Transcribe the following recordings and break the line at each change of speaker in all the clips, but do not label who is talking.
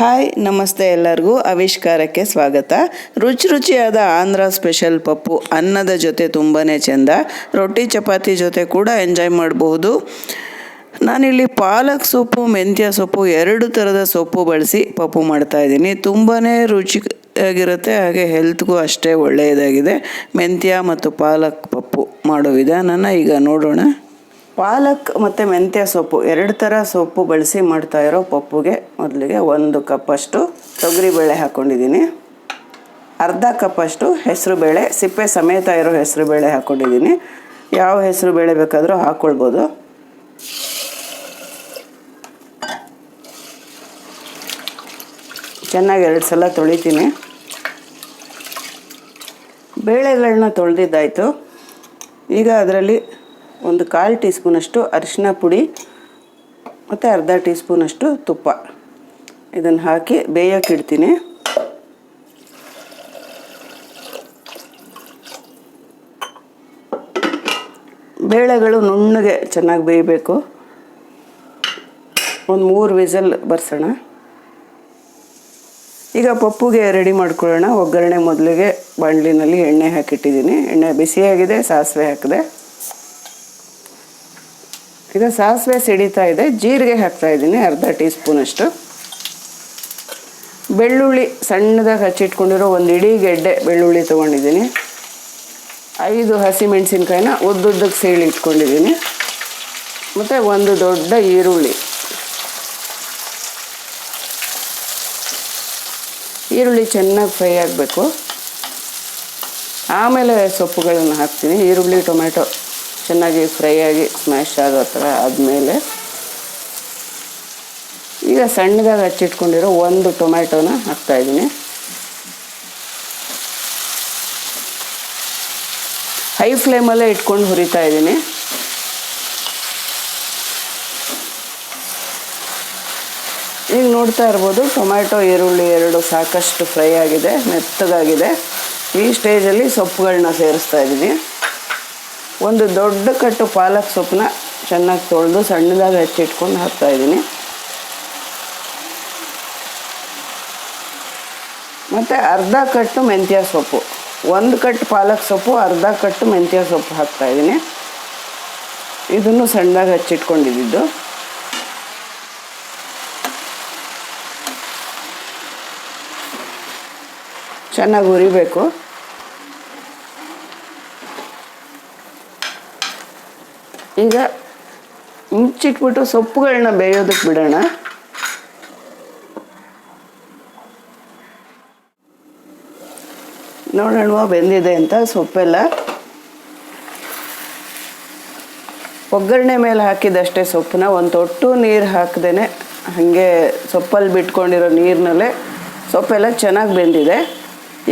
Hi, ನಮಸ್ತೆ ಎಲ್ಲರಿಗೂ ಆವಿಷ್ಕಾರಕ್ಕೆ ಸ್ವಾಗತ. ರುಚಿ ರುಚಿಯಾದ ಆಂಧ್ರ ಸ್ಪೆಷಲ್ ಪಪ್ಪು ಅನ್ನದ ಜೊತೆ ತುಂಬಾ ಚೆಂದ. ರೊಟ್ಟಿ, ಚಪಾತಿ ಜೊತೆ ಕೂಡ ಎಂಜಾಯ್ ಮಾಡಬಹುದು. ನಾನಿಲ್ಲಿ ಪಾಲಕ್ ಸೊಪ್ಪು, ಮೆಂತ್ಯ ಸೊಪ್ಪು ಎರಡು ಥರದ ಸೊಪ್ಪು ಬಳಸಿ ಪಪ್ಪು ಮಾಡ್ತಾ ಇದ್ದೀನಿ. ತುಂಬಾ ರುಚಿಯಾಗಿರುತ್ತೆ, ಹಾಗೆ ಹೆಲ್ತ್ಗೂ ಅಷ್ಟೇ ಒಳ್ಳೆಯದಾಗಿದೆ. ಮೆಂತ್ಯ ಮತ್ತು ಪಾಲಕ್ ಪಪ್ಪು ಮಾಡೋ ವಿಧಾನನ ಈಗ ನೋಡೋಣ. ಪಾಲಕ್ ಮತ್ತು ಮೆಂತ್ಯ ಸೊಪ್ಪು ಎರಡು ಥರ ಸೊಪ್ಪು ಬಳಸಿ ಮಾಡ್ತಾ ಇರೋ ಪಪ್ಪುಗೆ ಮೊದಲಿಗೆ ಒಂದು ಕಪ್ಪಷ್ಟು ತೊಗರಿಬೇಳೆ ಹಾಕ್ಕೊಂಡಿದ್ದೀನಿ ಅರ್ಧ ಕಪ್ಪಷ್ಟು ಹೆಸರುಬೇಳೆ ಸಿಪ್ಪೆ ಸಮೇತ ಇರೋ ಹೆಸರುಬೇಳೆ ಹಾಕ್ಕೊಂಡಿದ್ದೀನಿ ಯಾವ ಹೆಸರು ಬೇಳೆ ಬೇಕಾದರೂ ಹಾಕ್ಕೊಳ್ಬೋದು ಚೆನ್ನಾಗಿ ಎರಡು ಸಲ ತೊಳಿತೀನಿ. ಬೇಳೆಗಳನ್ನ ತೊಳೆದಿದ್ದಾಯಿತು. ಈಗ ಅದರಲ್ಲಿ ಒಂದು ಕಾಲು ಟೀ ಸ್ಪೂನಷ್ಟು ಅರಿಶಿನ ಪುಡಿ, ಮತ್ತು ಅರ್ಧ ಟೀ ಸ್ಪೂನಷ್ಟು ತುಪ್ಪ. ಇದನ್ನು ಹಾಕಿ ಬೇಯೋಕೆ ಇಡ್ತೀನಿ. ಬೇಳೆಗಳು ನುಣ್ಣಗೆ ಚೆನ್ನಾಗಿ ಬೇಯಬೇಕು. ಒಂದು ಮೂರು ವಿಸಲ್ ಬರ್ಸೋಣ. ಈಗ ಪಪ್ಪುಗೆ ರೆಡಿ ಮಾಡ್ಕೊಳ್ಳೋಣ. ಒಗ್ಗರಣೆ ಮೊದಲಿಗೆ ಬಾಣಲಿನಲ್ಲಿ ಎಣ್ಣೆ ಹಾಕಿಟ್ಟಿದ್ದೀನಿ. ಎಣ್ಣೆ ಬಿಸಿಯಾಗಿದೆ, ಸಾಸಿವೆ ಹಾಕಿದೆ. ಈಗ ಸಾಸಿವೆ ಸಿಡಿತಾ ಇದೆ. ಜೀರಿಗೆ ಹಾಕ್ತಾ ಇದ್ದೀನಿ, ಅರ್ಧ ಟೀ ಸ್ಪೂನಷ್ಟು ಬೆಳ್ಳುಳ್ಳಿ ಸಣ್ಣದಾಗಿ ಹಚ್ಚಿಟ್ಕೊಂಡಿರೋ ಒಂದು ಇಡೀ ಗೆಡ್ಡೆ ಬೆಳ್ಳುಳ್ಳಿ ತೊಗೊಂಡಿದ್ದೀನಿ. ಐದು ಹಸಿಮೆಣಸಿನ್ಕಾಯಿನ ಉದ್ದುದ್ದಕ್ಕೆ ಸೀಳಿ ಇಟ್ಕೊಂಡಿದ್ದೀನಿ. ಮತ್ತು ಒಂದು ದೊಡ್ಡ ಈರುಳ್ಳಿ. ಈರುಳ್ಳಿ ಚೆನ್ನಾಗಿ ಫ್ರೈ ಆಗಬೇಕು. ಆಮೇಲೆ ಸೊಪ್ಪುಗಳನ್ನು ಹಾಕ್ತೀನಿ. ಈರುಳ್ಳಿ ಟೊಮೆಟೊ ಚೆನ್ನಾಗಿ ಫ್ರೈ ಆಗಿ ಸ್ಮ್ಯಾಶ್ ಆಗೋ ಥರ ಆದಮೇಲೆ ಈಗ ಸಣ್ಣದಾಗಿ ಹಚ್ಚಿಟ್ಕೊಂಡಿರೋ ಒಂದು ಟೊಮ್ಯಾಟೋನ ಹಾಕ್ತಾಯಿದ್ದೀನಿ ಹೈ ಫ್ಲೇಮಲ್ಲೇ ಇಟ್ಕೊಂಡು ಹುರಿತಾ ಇದ್ದೀನಿ. ಈಗ ನೋಡ್ತಾ ಇರ್ಬೋದು ಟೊಮ್ಯಾಟೊ, ಈರುಳ್ಳಿ ಎರಡು ಸಾಕಷ್ಟು ಫ್ರೈ ಆಗಿದೆ, ಮೆತ್ತಗಾಗಿದೆ. ಈ ಸ್ಟೇಜಲ್ಲಿ ಸೊಪ್ಪುಗಳನ್ನ ಸೇರಿಸ್ತಾ ಇದ್ದೀನಿ. ಒಂದು ದೊಡ್ಡ ಕಟ್ಟು ಪಾಲಕ್ ಸೊಪ್ಪನ್ನ ಚೆನ್ನಾಗಿ ತೊಳೆದು ಸಣ್ಣದಾಗಿ ಹಚ್ಚಿಟ್ಕೊಂಡು ಹಾಕ್ತಾ ಮತ್ತು ಅರ್ಧ ಕಟ್ಟು ಮೆಂತ್ಯ ಸೊಪ್ಪು. ಒಂದು ಕಟ್ಟು ಪಾಲಕ್ ಸೊಪ್ಪು, ಅರ್ಧ ಕಟ್ಟು ಮೆಂತ್ಯ ಸೊಪ್ಪು ಹಾಕ್ತಾ ಇದ್ದೀನಿ. ಇದನ್ನು ಸಣ್ಣದಾಗಿ ಹಚ್ಚಿಟ್ಕೊಂಡಿದ್ದು. ಚೆನ್ನಾಗಿ ಹುರಿಬೇಕು. ಈಗ ಮುಚ್ಚಿಟ್ಬಿಟ್ಟು ಸೊಪ್ಪುಗಳನ್ನ ಬೇಯೋದಕ್ಕೆ ಬಿಡೋಣ. ನೋಡೋಣ, ಬೆಂದಿದೆ ಅಂತ ಸೊಪ್ಪೆಲ್ಲ. ಒಗ್ಗರಣೆ ಮೇಲೆ ಹಾಕಿದಷ್ಟೇ ಸೊಪ್ಪನ್ನ, ಒಂದು ತೊಟ್ಟು ನೀರು ಹಾಕ್ದೇ ಹಾಗೆ ಸೊಪ್ಪಲ್ಲಿ ಬಿಟ್ಕೊಂಡಿರೋ ನೀರಿನಲ್ಲೇ ಸೊಪ್ಪೆಲ್ಲ ಚೆನ್ನಾಗಿ ಬೆಂದಿದೆ.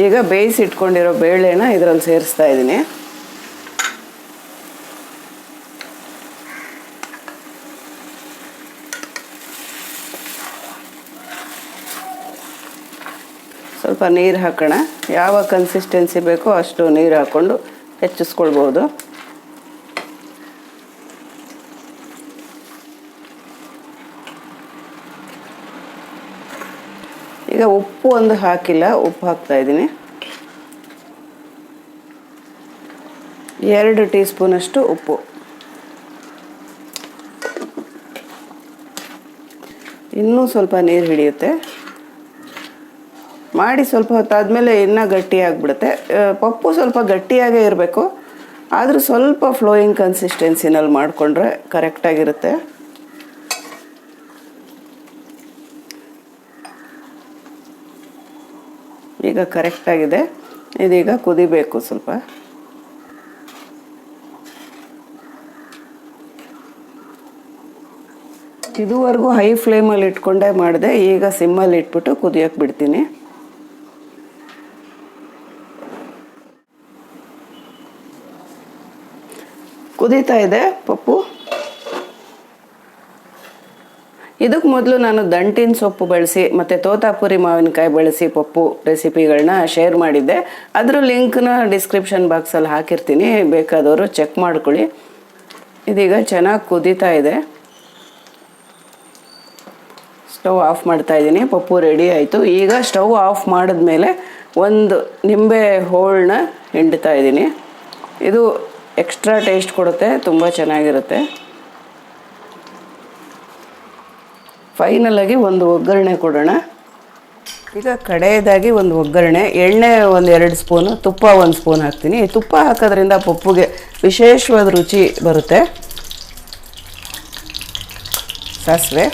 ಈಗ ಬೇಯಿಸಿಟ್ಕೊಂಡಿರೋ ಬೇಳೆನ ಇದರಲ್ಲಿ ಸೇರಿಸ್ತಾ ಇದ್ದೀನಿ. ಸ್ವಲ್ಪ ನೀರು ಹಾಕೋಣ. ಯಾವ ಕನ್ಸಿಸ್ಟೆನ್ಸಿ ಬೇಕೋ ಅಷ್ಟು ನೀರು ಹಾಕ್ಕೊಂಡು ಹೆಚ್ಚಿಸ್ಕೊಳ್ಬೋದು. ಈಗ ಉಪ್ಪು ಒಂದು ಹಾಕಿಲ್ಲ, ಉಪ್ಪು ಹಾಕ್ತಾ ಇದ್ದೀನಿ. ಎರಡು ಟೀ ಸ್ಪೂನಷ್ಟು ಉಪ್ಪು. ಇನ್ನೂ ಸ್ವಲ್ಪ ನೀರು ಹಿಡಿಯುತ್ತೆ. ಮಾಡಿ ಸ್ವಲ್ಪ ಹೊತ್ತಾದಮೇಲೆ ಇನ್ನೂ ಗಟ್ಟಿಯಾಗಿಬಿಡುತ್ತೆ. ಪಪ್ಪು ಸ್ವಲ್ಪ ಗಟ್ಟಿಯಾಗೇ ಇರಬೇಕು. ಆದರೂ ಸ್ವಲ್ಪ ಫ್ಲೋಯಿಂಗ್ ಕನ್ಸಿಸ್ಟೆನ್ಸಿನಲ್ಲಿ ಮಾಡಿಕೊಂಡ್ರೆ ಕರೆಕ್ಟಾಗಿರುತ್ತೆ ಈಗ ಕರೆಕ್ಟಾಗಿದೆ ಇದೀಗ ಕುದಿಬೇಕು ಸ್ವಲ್ಪ. ಇದುವರೆಗೂ ಹೈ ಫ್ಲೇಮಲ್ಲಿ ಇಟ್ಕೊಂಡೇ ಮಾಡಿದೆ, ಈಗ ಸಿಮ್ಮಲ್ಲಿ ಇಟ್ಬಿಟ್ಟು ಕುದಿಯೋಕೆ ಬಿಡ್ತೀನಿ. ಕುದೀತಾ ಇದೆ, ಪಪ್ಪು. ಇದಕ್ಕೆ ಮೊದಲು ನಾನು ದಂಟಿನ ಸೊಪ್ಪು ಬಳಸಿ, ಮತ್ತು ತೋತಾಪುರಿ ಮಾವಿನಕಾಯಿ ಬಳಸಿ ಪಪ್ಪು ರೆಸಿಪಿಗಳನ್ನ ಶೇರ್ ಮಾಡಿದ್ದೆ. ಅದರ ಲಿಂಕ್ನ ಡಿಸ್ಕ್ರಿಪ್ಷನ್ ಬಾಕ್ಸಲ್ಲಿ ಹಾಕಿರ್ತೀನಿ, ಬೇಕಾದವರು ಚೆಕ್ ಮಾಡ್ಕೊಳ್ಳಿ. ಇದೀಗ ಚೆನ್ನಾಗಿ ಕುದೀತಾ ಇದೆ. ಸ್ಟವ್ ಆಫ್ ಮಾಡ್ತಾ ಇದ್ದೀನಿ, ಪಪ್ಪು ರೆಡಿ ಆಯಿತು. ಈಗ ಸ್ಟವ್ ಆಫ್ ಮಾಡಿದ್ಮೇಲೆ ಒಂದು ನಿಂಬೆ ಹೋಳನ್ನ ಹಿಂಡ್ತಾ ಇದ್ದೀನಿ. ಇದು ಎಕ್ಸ್ಟ್ರಾ ಟೇಸ್ಟ್ ಕೊಡುತ್ತೆ, ತುಂಬ ಚೆನ್ನಾಗಿರುತ್ತೆ. ಫೈನಲಾಗಿ ಒಂದು ಒಗ್ಗರಣೆ ಕೊಡೋಣ. ಈಗ ಕಡೆಯದಾಗಿ ಒಂದು ಒಗ್ಗರಣೆ, ಎಣ್ಣೆ ಒಂದು ಎರಡು ಸ್ಪೂನು, ತುಪ್ಪ ಒಂದು ಸ್ಪೂನ್ ಹಾಕ್ತೀನಿ. ತುಪ್ಪ ಹಾಕೋದ್ರಿಂದ ಪಪ್ಪುಗೆ ವಿಶೇಷವಾದ ರುಚಿ ಬರುತ್ತೆ. ಸಾಸಿವೆ,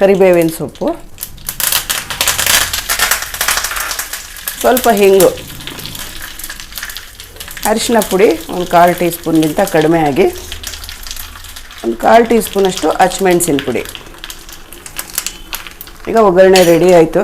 ಕರಿಬೇವಿನ ಸೊಪ್ಪು, ಸ್ವಲ್ಪ ಹಿಂಗು. ಅರಿಶಿನ ಪುಡಿ ಒಂದು ಕಾಲು ಟೀ ಸ್ಪೂನ್ಗಿಂತ ಕಡಿಮೆ ಆಗಿ ಒಂದು ಕಾಲು ಟೀ ಸ್ಪೂನಷ್ಟು ಹಚ್ಮೆಣ್ಸಿನ ಪುಡಿ. ಈಗ ಒಗ್ಗರಣೆ ರೆಡಿ ಆಯಿತು.